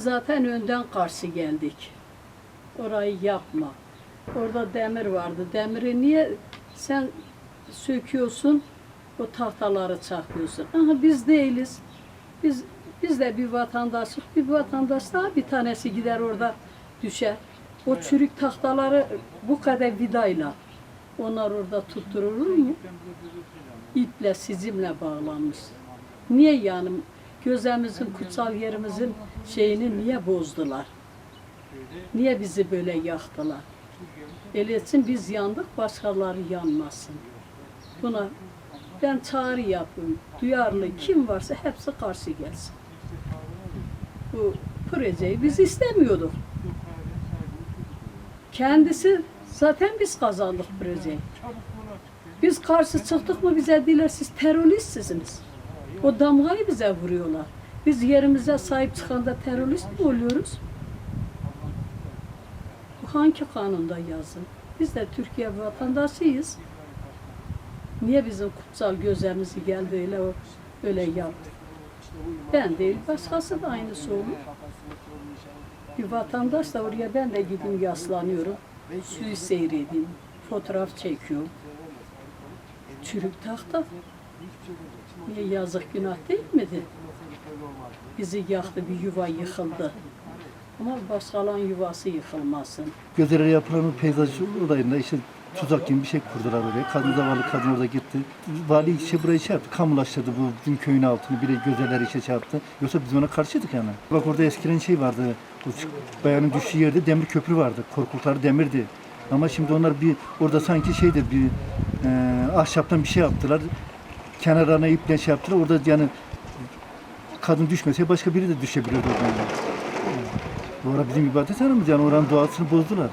zaten önden karşı geldik. Orayı yapma. Orada demir vardı. Demiri niye sen söküyorsun? O tahtaları çakıyorsun. Aha biz değiliz. Biz biz de bir vatandaşız. Bir vatandaş daha bir tanesi gider orada düşer. O çürük tahtaları bu kadar vidayla onlar orada tutturur mu? İple, sizimle bağlanmış. Niye yani gözümüzün, kutsal yerimizin şeyini niye bozdular? Niye bizi böyle yaktılar? Öyleyse biz yandık, başkaları yanmasın. Buna ben çağrı yapıyorum. Duyarlı kim varsa hepsi karşı gelsin. Bu projeyi biz istemiyorduk. Kendisi zaten biz kazandık projeyi. Biz karşı çıktık mı bize diler siz teröristsiniz. O damgayı bize vuruyorlar. Biz yerimize sahip çıkanda terörist mi oluyoruz? Bu hangi kanunda yazın? Biz de Türkiye vatandaşıyız. Niye bizim kutsal gözlerimizi geldi öyle öyle yaptı? Ben değil, başkası da aynısı olur. Bir vatandaş da oraya ben de gideyim yaslanıyorum. Suyu seyredeyim, fotoğraf çekiyorum. Çürük tahta. Niye yazık günah değil midir? Bizi yaktı, bir yuva yıkıldı. Ama başkalarının yuvası yıkılmasın. Gözelere yapılan peyzaj olayında işte tuzak gibi bir şey kurdular oraya. Kadın zavallı kadın orada gitti. Vali işte burayı şey yaptı, kamulaştırdı bu bizim köyün altını. Bir de gözeler işe şey yaptı. Yoksa biz ona karşıydık yani. Bak orada eskiden şey vardı. Çık- bayanın düştüğü yerde demir köprü vardı. Korkulukları demirdi. Ama şimdi onlar bir orada sanki şeydir bir e, ahşaptan bir şey yaptılar. Kenarlarına iple şey yaptılar. Orada yani kadın düşmese başka biri de düşebilirdi oradan. Bu ara bizim ibadet hanımız yani oranın doğasını bozdular.